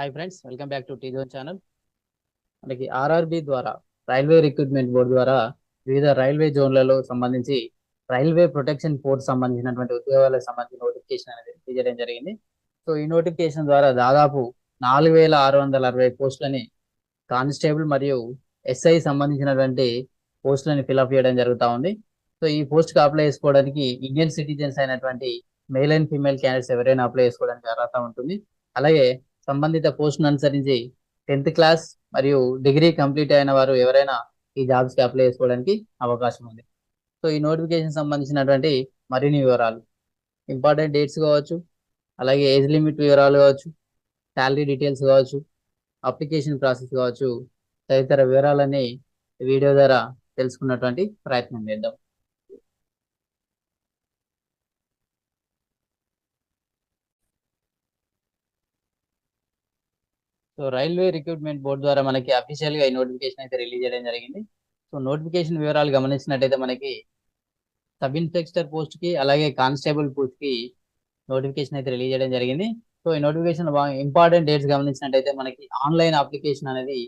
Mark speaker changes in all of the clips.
Speaker 1: Hi friends welcome back to T zone channel మనకి RRB ద్వారా railway recruitment board ద్వారా వివిధ రైల్వే జోన్లలో సంబంధించి రైల్వే ప్రొటెక్షన్ ఫోర్స్ సంబంధించినటువంటి ఉద్యోగాలకు సంబంధించిన నోటిఫికేషన్ అనేది రిలీజ్ చేయడం జరిగింది. సో ఈ నోటిఫికేషన్ ద్వారా దాదాపు నాలుగు వేల ఆరు వందల అరవై పోస్టులని కానిస్టేబుల్ మరియు ఎస్ఐ సంబంధించినటువంటి పోస్టులని ఫిల్అప్ చేయడం జరుగుతూ ఉంది. సో ఈ పోస్ట్కి అప్లై చేసుకోవడానికి ఇండియన్ సిటిజన్స్ అయినటువంటి మేల్ అండ్ ఫీమేల్ క్యాండిడేట్స్ ఎవరైనా అప్లై చేసుకోవడానికి అర్హత ఉంటుంది. అలాగే సంబంధిత పోస్టును అనుసరించి టెన్త్ క్లాస్ మరియు డిగ్రీ కంప్లీట్ అయిన వారు ఎవరైనా ఈ జాబ్స్కి అప్లై చేసుకోవడానికి అవకాశం ఉంది. సో ఈ నోటిఫికేషన్ సంబంధించినటువంటి మరిన్ని వివరాలు. ఇంపార్టెంట్ డేట్స్ కావచ్చు అలాగే ఏజ్ లిమిట్ వివరాలు కావచ్చు శాలరీ డీటెయిల్స్ కావచ్చు అప్లికేషన్ ప్రాసెస్ కావచ్చు తదితర వివరాలన్నీ వీడియో ద్వారా తెలుసుకున్నటువంటి ప్రయత్నం చేద్దాం. సో రైల్వే రిక్రూట్మెంట్ బోర్డు ద్వారా మనకి అఫీషియల్గా ఈ నోటిఫికేషన్ అయితే రిలీజ్ చేయడం జరిగింది. సో నోటిఫికేషన్ వివరాలు గమనించినట్టయితే మనకి సబ్ ఇన్స్పెక్టర్ పోస్ట్కి అలాగే కానిస్టేబుల్ పోస్ట్కి నోటిఫికేషన్ అయితే రిలీజ్ చేయడం జరిగింది. సో ఈ నోటిఫికేషన్ ఇంపార్టెంట్ డేట్స్ గమనించినట్టయితే మనకి ఆన్లైన్ అప్లికేషన్ అనేది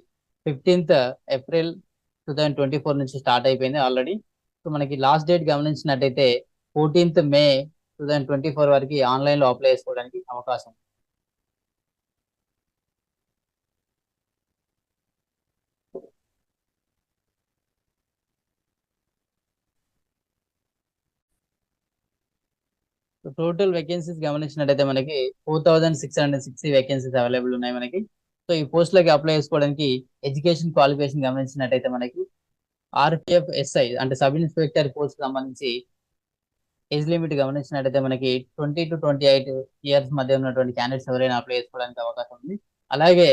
Speaker 1: fifteenth April two thousand twenty four నుంచి స్టార్ట్ అయిపోయింది ఆల్రెడీ సో మనకి లాస్ట్ డేట్ గమనించినట్టయితే fourteenth May two thousand twenty four వరకు ఆన్లైన్లో అప్లై చేసుకోవడానికి అవకాశం. టోటల్ వేకెన్సీస్ గమనించినట్టయితే మనకి four thousand six hundred sixty vacancies available ఉన్నాయి మనకి. సో ఈ పోస్టులకి అప్లై చేసుకోవడానికి ఎడ్యుకేషన్ క్వాలిఫికేషన్ గమనించినట్టయితే మనకి ఆర్పిఎఫ్ ఎస్ఐ అంటే సబ్ ఇన్స్పెక్టర్ పోస్ట్ సంబంధించి ఏజ్ లిమిట్ గమనించినట్టయితే మనకి twenty to twenty eight years మధ్య ఉన్నటువంటి క్యాండిడేట్స్ ఎవరైనా అప్లై చేసుకోవడానికి అవకాశం ఉంది. అలాగే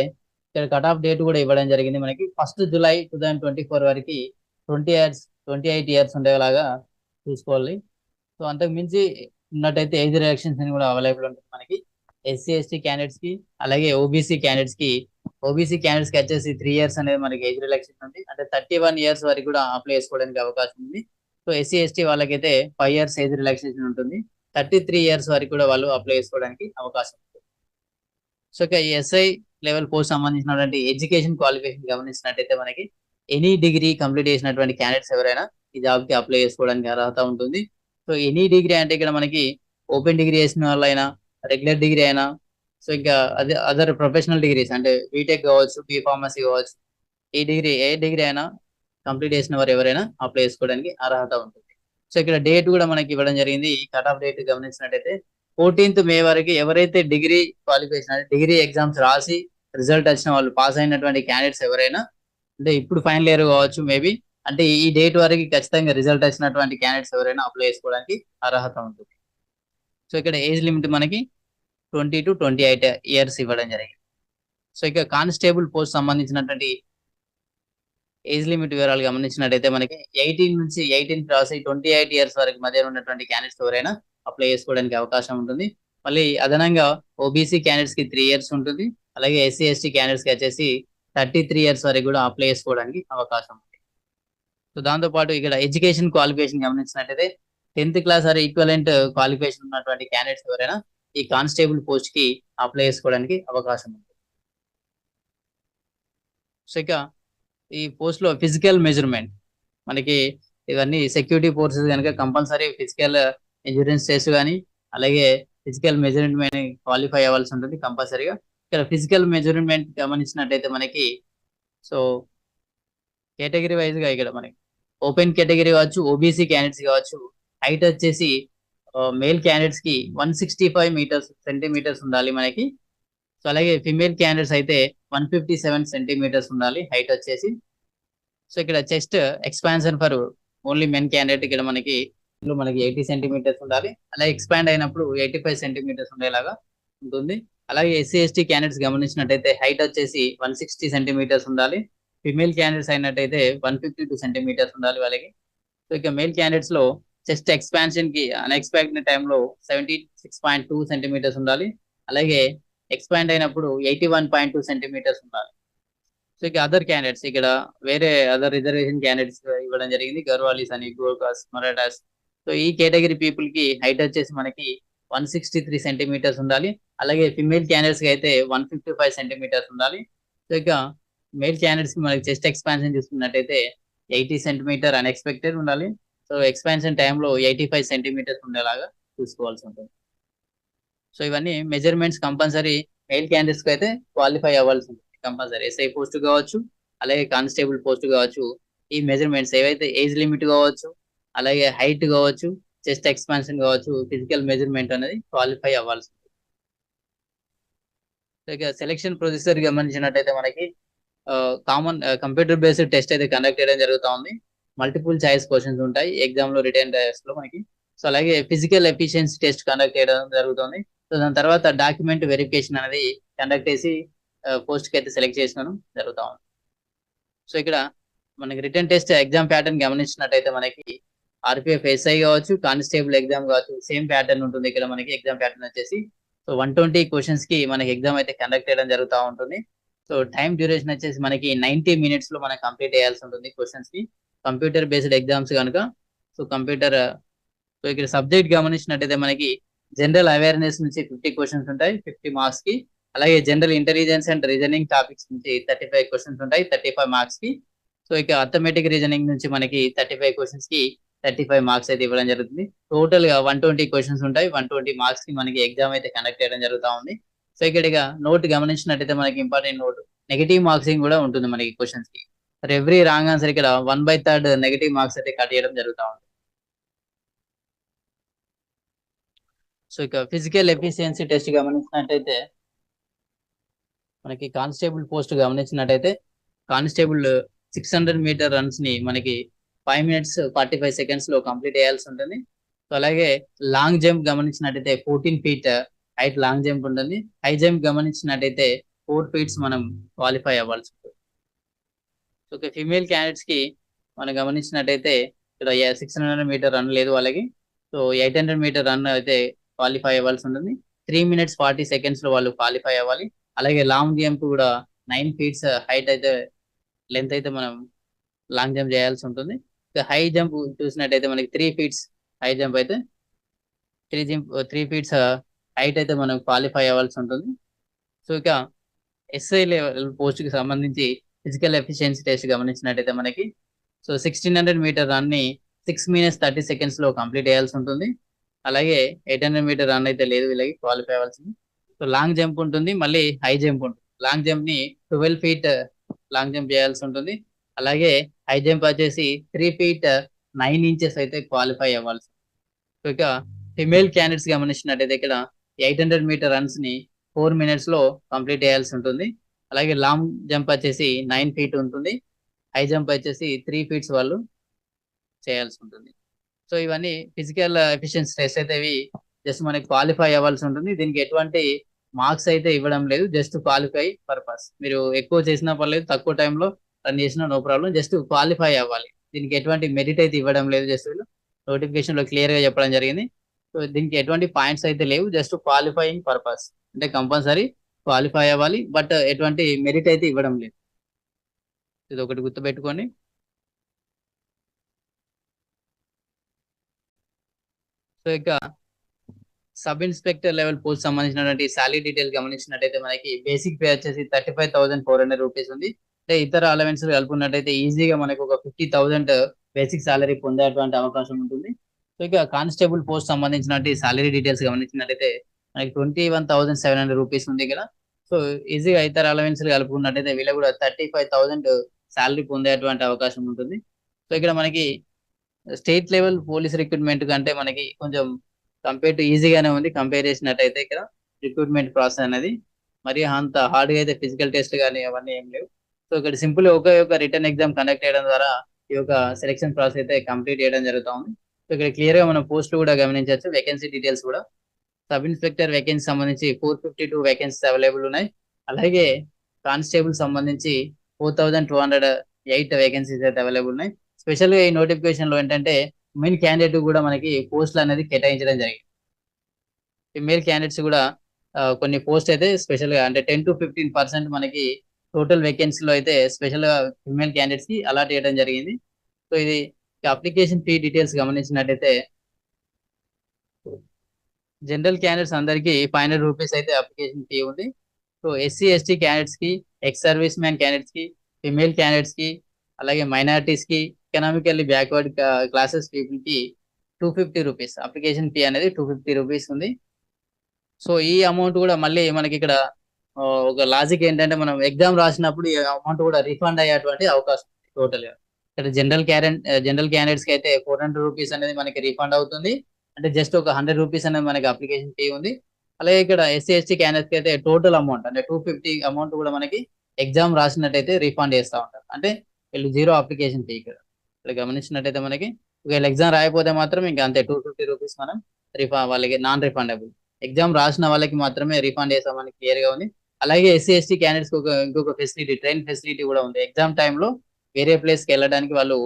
Speaker 1: ఇక్కడ కట్ ఆఫ్ డేట్ కూడా ఇవ్వడం జరిగింది మనకి first July two thousand twenty four వరకు twenty years twenty eight years ఉండేలాగా చూసుకోవాలి. సో అంతకు మించి ఉన్నట్టయితే ఏజ్ రిలాక్సేషన్ కూడా అవైలబుల్ ఉంటుంది మనకి. ఎస్సీ ఎస్టీ క్యాండిడేట్స్కి అలాగే ఓబీసీ క్యాండిడేట్స్కి. ఓబీసీ క్యాండిడేట్స్కి వచ్చేసి త్రీ ఇయర్స్ అనేది మనకి ఏజ్ రిలాక్సేషన్ ఉంది. అంటే థర్టీ వన్ ఇయర్స్ వరకు కూడా అప్లై చేసుకోవడానికి అవకాశం ఉంది. సో ఎస్సీ ఎస్టీ వాళ్ళకైతే ఫైవ్ ఇయర్స్ ఏజ్ రిలాక్సేషన్ ఉంటుంది. థర్టీ త్రీ ఇయర్స్ వరకు కూడా వాళ్ళు అప్లై చేసుకోవడానికి అవకాశం ఉంది. సో ఇక ఎస్ఐ లెవెల్ పోస్ట్ సంబంధించినటువంటి ఎడ్యుకేషన్ క్వాలిఫికేషన్ గమనించినట్టయితే మనకి ఎనీ డిగ్రీ కంప్లీట్ చేసినటువంటి క్యాండిడేట్స్ ఎవరైనా ఈ జాబ్కి అప్లై చేసుకోవడానికి అర్హత ఉంటుంది. సో ఎనీ డిగ్రీ అంటే ఇక్కడ మనకి ఓపెన్ డిగ్రీ చేసిన వాళ్ళైనా రెగ్యులర్ డిగ్రీ అయినా సో ఇంకా అదే అదర్ ప్రొఫెషనల్ డిగ్రీస్ అంటే బీటెక్ కావచ్చు బీ ఫార్మసీ కావచ్చు ఈ డిగ్రీ ఏ డిగ్రీ అయినా కంప్లీట్ చేసిన వారు ఎవరైనా అప్లై చేసుకోవడానికి అర్హత ఉంటుంది. సో ఇక్కడ డేట్ కూడా మనకి ఇవ్వడం జరిగింది. ఈ కట్ ఆఫ్ డేట్ గమనించినట్టయితే ఫోర్టీన్త్ మే వరకు ఎవరైతే డిగ్రీ క్వాలిఫికేషన్ అంటే డిగ్రీ ఎగ్జామ్స్ రాసి రిజల్ట్ వచ్చిన వాళ్ళు పాస్ అయినటువంటి క్యాండిడేట్స్ ఎవరైనా అంటే ఇప్పుడు ఫైనల్ ఇయర్ కావచ్చు మేబీ అంటే ఈ డేట్ వరకు ఖచ్చితంగా రిజల్ట్ వచ్చినటువంటి క్యాండిడేట్స్ ఎవరైనా అప్లై చేసుకోవడానికి అర్హత ఉంటుంది. సో ఇక్కడ ఏజ్ లిమిట్ మనకి twenty to twenty eight years ఇవ్వడం జరిగింది. సో ఇక కానిస్టేబుల్ పోస్ట్ సంబంధించినటువంటి ఏజ్ లిమిట్ వివరాలు గమనించినట్టయితే మనకి ఎయిటీన్ నుంచి eighteen cross twenty eight years వరకు మధ్య ఉన్నటువంటి క్యాండిడేట్స్ ఎవరైనా అప్లై చేసుకోవడానికి అవకాశం ఉంటుంది. మళ్ళీ అదనంగా ఓబీసీ క్యాండిడేట్స్కి త్రీ ఇయర్స్ ఉంటుంది. అలాగే ఎస్సీ ఎస్టీ క్యాండిడేట్స్కి వచ్చేసి థర్టీ త్రీ ఇయర్స్ వరకు కూడా అప్లై చేసుకోవడానికి అవకాశం ఉంది సో దాంతో పాటు ఇక్కడ ఎడ్యుకేషన్ క్వాలిఫికేషన్ గమనించినట్టయితే tenth class or equivalent qualification ఉన్నటువంటి క్యాండిడేట్స్ ఎవరైనా ఈ కానిస్టేబుల్ పోస్ట్కి అప్లై చేసుకోవడానికి అవకాశం ఉంది. సో ఇక ఈ పోస్ట్లో ఫిజికల్ మెజర్మెంట్ మనకి ఇవన్నీ సెక్యూరిటీ ఫోర్సెస్ కనుక కంపల్సరీ ఫిజికల్ ఇన్సూరెన్స్ టెస్ట్ కానీ అలాగే ఫిజికల్ మెజర్మెంట్ క్వాలిఫై అవ్వాల్సి ఉంటుంది కంపల్సరీగా ఇక్కడ ఫిజికల్ మెజర్మెంట్ గమనించినట్టయితే మనకి సో కేటగిరీ వైజ్గా ఇక్కడ మనకి ఓపెన్ కేటగిరీ కావచ్చు ఓబీసీ క్యాండిడేట్స్ కావచ్చు హైట్ వచ్చేసి మేల్ క్యాండిడేట్స్కి one sixty five meters centimeters ఉండాలి మనకి. సో అలాగే ఫిమేల్ క్యాండిడేట్స్ అయితే వన్ ఫిఫ్టీ సెవెన్ సెంటీమీటర్స్ ఉండాలి హైట్ వచ్చేసి. సో ఇక్కడ chest expansion for only men candidate ఇక్కడ మనకి మనకి ఎయిటీ సెంటీమీటర్స్ ఉండాలి. అలాగే ఎక్స్పాండ్ అయినప్పుడు ఎయిటీ ఫైవ్ సెంటీమీటర్స్ ఉండేలాగా ఉంటుంది. అలాగే ఎస్సీ ఎస్టీ క్యాండిడేట్స్ గమనించినట్టయితే హైట్ వచ్చేసి వన్ సిక్స్టీ సెంటీమీటర్స్ ఉండాలి. ఫిమేల్ క్యాండిడేట్స్ అయినట్టయితే వన్ ఫిఫ్టీ టూ సెంటీమీటర్స్ ఉండాలి వాళ్ళకి. సో ఇక మేల్ క్యాండిడేట్స్లో చెస్ట్ ఎక్స్పాన్షన్కి అన్ఎక్స్పెక్టెడ్ టైంలో seventy six point two centimeters ఉండాలి. అలాగే ఎక్స్పాండ్ అయినప్పుడు eighty one point two centimeters ఉండాలి. సో ఇక అదర్ క్యాండిడేట్స్ ఇక్కడ వేరే అదర్ రిజర్వేషన్ క్యాండిడేట్స్ ఇవ్వడం జరిగింది. గర్వాలీస్ అని గోకాస్ మరాఠాస్ సో ఈ కేటగిరీ పీపుల్కి హైట్ వచ్చేసి మనకి వన్ సిక్స్టీ త్రీ సెంటీమీటర్స్ ఉండాలి. అలాగే ఫిమేల్ క్యాండిడేట్స్కి అయితే వన్ ఫిఫ్టీ ఫైవ్ సెంటీమీటర్స్ ఉండాలి. సో ఇక మేల్ క్యాండిడేట్స్కి మనకి చెస్ట్ ఎక్స్పాన్షన్ చూసుకున్నట్టయితే ఎయిటీ సెంటీమీటర్ అన్ఎక్స్పెక్టెడ్ ఉండాలి. సో ఎక్స్పాన్షన్ టైంలో ఎయిటీ ఫైవ్ సెంటీమీటర్స్ ఉండేలాగా చూసుకోవాల్సి ఉంటుంది. సో ఇవన్నీ మెజర్మెంట్స్ కంపల్సరీ మెయిల్ క్యాండిడేట్స్కి అయితే క్వాలిఫై అవ్వాల్సి ఉంటుంది. కంపల్సరీ ఎస్ఐ పోస్ట్ కావచ్చు అలాగే కానిస్టేబుల్ పోస్ట్ కావచ్చు. ఈ మెజర్మెంట్స్ ఏవైతే ఏజ్ లిమిట్ కావచ్చు అలాగే హైట్ కావచ్చు చెస్ట్ ఎక్స్పాన్షన్ కావచ్చు ఫిజికల్ మెజర్మెంట్ అనేది క్వాలిఫై అవ్వాల్సి ఉంటుంది. సెలక్షన్ సెలెక్షన్ ప్రొసీజర్ గమనించినట్టయితే మనకి కామన్ కంప్యూటర్ బేస్డ్ టెస్ట్ అయితే కండక్ట్ చేయడం జరుగుతూ ఉంది. మల్టిపుల్ చాయిస్ క్వశ్చన్స్ ఉంటాయి. ఎగ్జామ్లో రిటర్న్లో మనకి. సో అలాగే ఫిజికల్ ఎఫిషియన్సీ టెస్ట్ కండక్ట్ చేయడం జరుగుతుంది. సో దాని తర్వాత డాక్యుమెంట్ వెరిఫికేషన్ అనేది కండక్ట్ చేసి పోస్ట్కి అయితే సెలెక్ట్ చేసినాను జరుగుతా ఉంది. సో ఇక్కడ మనకి రిటర్న్ టెస్ట్ ఎగ్జామ్ ప్యాటర్న్ గమనించినట్టయితే మనకి ఆర్పిఎఫ్ ఎస్ఐ కావచ్చు కానిస్టేబుల్ ఎగ్జామ్ కావచ్చు సేమ్ ప్యాటర్న్ ఉంటుంది ఇక్కడ మనకి ఎగ్జామ్ ప్యాటర్న్ వచ్చేసి. సో వన్ ట్వంటీ క్వశ్చన్స్కి మనకి ఎగ్జామ్ అయితే కండక్ట్ చేయడం జరుగుతూ ఉంటుంది. సో టైం డ్యూరేషన్ వచ్చేసి మనకి నైన్టీ మినిట్స్లో మనం కంప్లీట్ చేయాల్సి ఉంటుంది క్వశ్చన్స్కి. కంప్యూటర్ బేస్డ్ ఎగ్జామ్స్ కనుక. సో కంప్యూటర్ సో ఇక్కడ సబ్జెక్ట్ గమనించినట్టయితే మనకి జనరల్ అవేర్నెస్ నుంచి ఫిఫ్టీ క్వశ్చన్స్ ఉంటాయి ఫిఫ్టీ మార్క్స్కి. అలాగే general intelligence and reasoning topics నుంచి థర్టీ ఫైవ్ క్వశ్చన్స్ ఉంటాయి థర్టీ ఫైవ్ మార్క్స్కి. సో ఇక అథమెటిక్ రీజనింగ్ నుంచి మనకి థర్టీ ఫైవ్ క్వశ్చన్స్కి థర్టీ ఫైవ్ మార్క్స్ అయితే ఇవ్వడం జరుగుతుంది. టోటల్గా వన్ ట్వంటీ క్వశ్చన్స్ ఉంటాయి వన్ ట్వంటీ మార్క్స్కి మనకి ఎగ్జామ్ అయితే కండక్ట్ చేయడం జరుగుతూ ఉంది. సో ఇక్కడ నోట్ గమనించినట్టయితే మనకి ఇంపార్టెంట్ నోట్ నెగిటివ్ మార్క్సింగ్ కూడా ఉంటుంది మనకి క్వశ్చన్స్కి. మరి ఎవ్రీ రాంగ్ ఆన్సర్ ఇక్కడ one by third negative marks అయితే కట్ చేయడం జరుగుతూ ఉంటుంది. సో ఇక ఫిజికల్ ఎఫిషియన్సీ టెస్ట్ గమనించినట్టయితే మనకి కానిస్టేబుల్ పోస్ట్ గమనించినట్టయితే కానిస్టేబుల్ సిక్స్ హండ్రెడ్ మీటర్ రన్స్ని మనకి ఫైవ్ మినిట్స్ ఫార్టీ ఫైవ్ సెకండ్స్లో కంప్లీట్ చేయాల్సి ఉంటుంది. సో అలాగే లాంగ్ జంప్ గమనించినట్టయితే fourteen feet height long jump ఉంటుంది హై జంప్ గమనించినట్టయితే ఫోర్ ఫీట్స్ మనం క్వాలిఫై అవ్వాల్సి ఉంటుంది. ఓకే ఫీమేల్ క్యాండిడేట్స్కి మనం గమనించినట్టయితే ఇక్కడ సిక్స్ హండ్రెడ్ మీటర్ రన్ లేదు వాళ్ళకి. So eight hundred meter run అయితే క్వాలిఫై అవ్వాల్సి ఉంటుంది. త్రీ మినిట్స్ ఫార్టీ సెకండ్స్లో వాళ్ళు క్వాలిఫై అవ్వాలి. అలాగే లాంగ్ జంప్ కూడా నైన్ ఫీట్స్ హైట్ అయితే లెంత్ అయితే మనం లాంగ్ జంప్ చేయాల్సి ఉంటుంది. హై జంప్ చూసినట్టయితే మనకి త్రీ ఫీట్స్ హై జంప్ అయితే three jump three feets height అయితే మనం క్వాలిఫై అవ్వాల్సి ఉంటుంది. సో ఇక ఎస్ఐ లెవెల్ పోస్ట్కి సంబంధించి ఫిజికల్ ఎఫిషియన్సీ టెస్ట్ గమనించినట్టయితే మనకి సో సిక్స్టీన్ హండ్రెడ్ మీటర్ రన్ని సిక్స్ మినిట్స్ థర్టీ సెకండ్స్లో కంప్లీట్ చేయాల్సి ఉంటుంది. అలాగే ఎయిట్ హండ్రెడ్ మీటర్ రన్ అయితే లేదు వీళ్ళకి క్వాలిఫై అవ్వాల్సింది. సో లాంగ్ జంప్ ఉంటుంది మళ్ళీ హై జంప్ ఉంటుంది. లాంగ్ జంప్ని ట్వెల్వ్ ఫీట్ లాంగ్ జంప్ చేయాల్సి ఉంటుంది. అలాగే హై జంప్ వచ్చేసి త్రీ ఫీట్ నైన్ ఇంచెస్ అయితే క్వాలిఫై అవ్వాల్సి ఇక ఫిమేల్ క్యాండిడేట్స్ గమనించినట్టయితే ఇక్కడ ఎయిట్ హండ్రెడ్ మీటర్ రన్స్ని ఫోర్ మినిట్స్లో కంప్లీట్ చేయాల్సి ఉంటుంది. అలాగే లాంగ్ జంప్ వచ్చేసి నైన్ ఫీట్ ఉంటుంది. హై జంప్ వచ్చేసి త్రీ ఫీట్స్ వాళ్ళు చేయాల్సి ఉంటుంది. సో ఇవన్నీ ఫిజికల్ ఎఫిషియన్సీ టెస్ట్ అయితే ఇవి జస్ట్ మనకి క్వాలిఫై అవ్వాల్సి ఉంటుంది. దీనికి ఎటువంటి మార్క్స్ అయితే ఇవ్వడం లేదు. జస్ట్ క్వాలిఫై పర్పస్ మీరు ఎక్కువ చేసినా పర్లేదు తక్కువ టైంలో రన్ చేసినా నో ప్రాబ్లం జస్ట్ క్వాలిఫై అవ్వాలి. దీనికి ఎటువంటి మెరిట్ అయితే ఇవ్వడం లేదు. జస్ట్ వీళ్ళు నోటిఫికేషన్లో క్లియర్గా చెప్పడం జరిగింది. సో దీనికి ఎటువంటి పాయింట్స్ అయితే లేవు. జస్ట్ క్వాలిఫైయింగ్ పర్పస్ అంటే కంపల్సరీ క్వాలిఫై అవ్వాలి. బట్ ఎటువంటి మెరిట్ అయితే ఇవ్వడం లేదు. ఇది ఒకటి గుర్తుపెట్టుకొని సో ఇక సబ్ ఇన్స్పెక్టర్ లెవెల్ పోస్ట్ సంబంధించినటువంటి సాలరీ డీటెయిల్ గమనించినట్టయితే మనకి బేసిక్ పే వచ్చేసి thirty five thousand four hundred rupees ఉంది. అంటే ఇతర అలవెన్స్ కలుపుకున్నట్టయితే ఈజీగా మనకు ఒక ఫిఫ్టీ థౌసండ్ బేసిక్ సాలరీ పొందేటువంటి అవకాశం ఉంటుంది. సో ఇక కానిస్టేబుల్ పోస్ట్ సంబంధించినట్టు సాలరీ డీటెయిల్స్ గమనించినట్లయితే మనకి twenty one thousand seven hundred rupees ఉంది ఇక్కడ సో ఈజీగా ఇతర అలవెన్స్ కలుపుకున్నట్టయితే వీళ్ళు కూడా థర్టీ ఫైవ్ థౌసండ్ సాలరీ పొందేటువంటి అవకాశం ఉంటుంది. సో ఇక్కడ మనకి స్టేట్ లెవెల్ పోలీస్ రిక్రూట్మెంట్ కంటే మనకి కొంచెం కంపేర్ టు ఈజీగానే ఉంది కంపేర్ చేసినట్టయితే ఇక్కడ రిక్రూట్మెంట్ ప్రాసెస్ అనేది మరి అంత హార్డ్గా అయితే ఫిజికల్ టెస్ట్ కానీ అవన్నీ ఏం లేవు. సో ఇక్కడ సింపుల్ ఒకే ఒక రిటర్న్ ఎగ్జామ్ కండక్ట్ చేయడం ద్వారా ఈ యొక్క సెలెక్షన్ ప్రాసెస్ అయితే కంప్లీట్ చేయడం జరుగుతుంది ఇక్కడ క్లియర్గా మనం పోస్ట్ కూడా గమనించవచ్చు. వేకెన్సీ డీటెయిల్స్ కూడా. సబ్ ఇన్స్పెక్టర్ వేకెన్సీ సంబంధించి four fifty two vacancies available ఉన్నాయి. అలాగే కానిస్టేబుల్ సంబంధించి four thousand two hundred eight vacancies అయితే అవైలబుల్ ఉన్నాయి. స్పెషల్గా ఈ నోటిఫికేషన్లో ఏంటంటే మెయిన్ క్యాండిడేట్ కూడా మనకి పోస్టులు అనేది కేటాయించడం జరిగింది. ఫిమేల్ క్యాండిడేట్స్ కూడా కొన్ని పోస్ట్ అయితే స్పెషల్గా అంటే టెన్ టు ఫిఫ్టీన్ పర్సెంట్ మనకి టోటల్ వేకెన్సీలో అయితే స్పెషల్గా ఫిమేల్ క్యాండిడేట్స్కి అలాట్ చేయడం జరిగింది. సో ఇది అప్లికేషన్ ఫీ డీటెయిల్స్ గమనించినట్టయితే జనరల్ క్యాండిడేట్స్ అందరికీ ఫైవ్ హండ్రెడ్ రూపీస్ అయితే అప్లికేషన్ ఫీ ఉంది. సో ఎస్సీ ఎస్టీ క్యాండిడేట్స్కి ఎక్స్ సర్వీస్ మ్యాన్ క్యాండిడేట్స్కి ఫిమేల్ క్యాండిడేట్స్కి అలాగే మైనారిటీస్కి ఎకనామికల్లీ బ్యాక్వర్డ్ క్లాసెస్ పీపుల్కి two fifty rupees. Application fee అనేది టూ ఫిఫ్టీ రూపీస్ ఉంది. సో ఈ అమౌంట్ కూడా మళ్ళీ మనకి ఇక్కడ ఒక లాజిక్ ఏంటంటే మనం ఎగ్జామ్ రాసినప్పుడు ఈ అమౌంట్ కూడా రిఫండ్ అయ్యేటువంటి అవకాశం ఉంది టోటల్ ఇక్కడ జనరల్ క్యారెంట్ జనరల్ క్యాండిడేట్స్కి అయితే ఫోర్ హండ్రెడ్ రూపీస్ అనేది మనకి రిఫండ్ అవుతుంది. అంటే జస్ట్ ఒక హండ్రెడ్ రూపీస్ అనేది మనకి అప్లికేషన్ ఫీ ఉంది. అలాగే ఇక్కడ ఎస్సీ ఎస్టీ క్యాండిడేట్స్కి అయితే టోటల్ అమౌంట్ అంటే టూ ఫిఫ్టీ అమౌంట్ కూడా మనకి ఎగ్జామ్ రాసినట్టయితే రిఫండ్ చేస్తూ ఉంటారు. అంటే వీళ్ళు జీరో అప్లికేషన్ ఫీ ఇక్కడ. ఇక్కడ గమనించినట్టయితే మనకి ఒకవేళ ఎగ్జామ్ రాయకపోతే మాత్రం ఇంకా అంతే టూ ఫిఫ్టీ రూపీస్ మనం రిఫా వాళ్ళకి నాన్ రిఫండబుల్ ఎగ్జామ్ రాసిన వాళ్ళకి మాత్రమే రిఫండ్ చేస్తామని క్లియర్గా ఉంది. అలాగే ఎస్సీ ఎస్టీ క్యాండిడేట్స్ ఒక ఇంకొక ఫెసిలిటీ ట్రైన్ ఫెసిలిటీ కూడా ఉంది. ఎగ్జామ్ టైంలో వేరే ప్లేస్కి వెళ్ళడానికి వాళ్ళు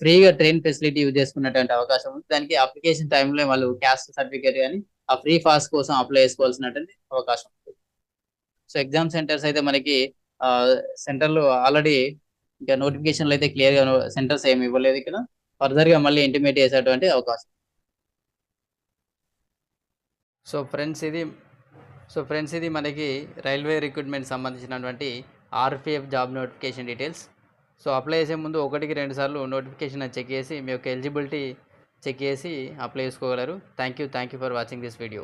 Speaker 1: ఫ్రీగా ట్రైన్ ఫెసిలిటీ యూజ్ చేసుకున్నటువంటి అవకాశం ఉంది. దానికి అప్లికేషన్ టైంలో వాళ్ళు క్యాస్ట్ సర్టిఫికేట్ కానీ ఆ ఫ్రీ పాస్ కోసం అప్లై చేసుకోవాల్సినటువంటి అవకాశం ఉంది. సో ఎగ్జామ్ సెంటర్స్ అయితే మనకి సెంటర్లు ఆల్రెడీ ఇంకా నోటిఫికేషన్లు అయితే క్లియర్గా సెంటర్స్ ఏమి ఇవ్వలేదు ఇక్కడ. ఫర్దర్గా మళ్ళీ ఇంటిమేట్ చేసేటువంటి అవకాశం సో ఫ్రెండ్స్ ఇది సో ఫ్రెండ్స్ ఇది మనకి రైల్వే రిక్రూట్మెంట్ సంబంధించినటువంటి RPF job notification details. So apply చేసే ముందు ఒకటికి రెండు సార్లు నోటిఫికేషన్ చెక్ చేసి మీ యొక్క ఎలిజిబిలిటీ చెక్ చేసి అప్లై చేసుకోగలరు. Thank you thank you for watching this video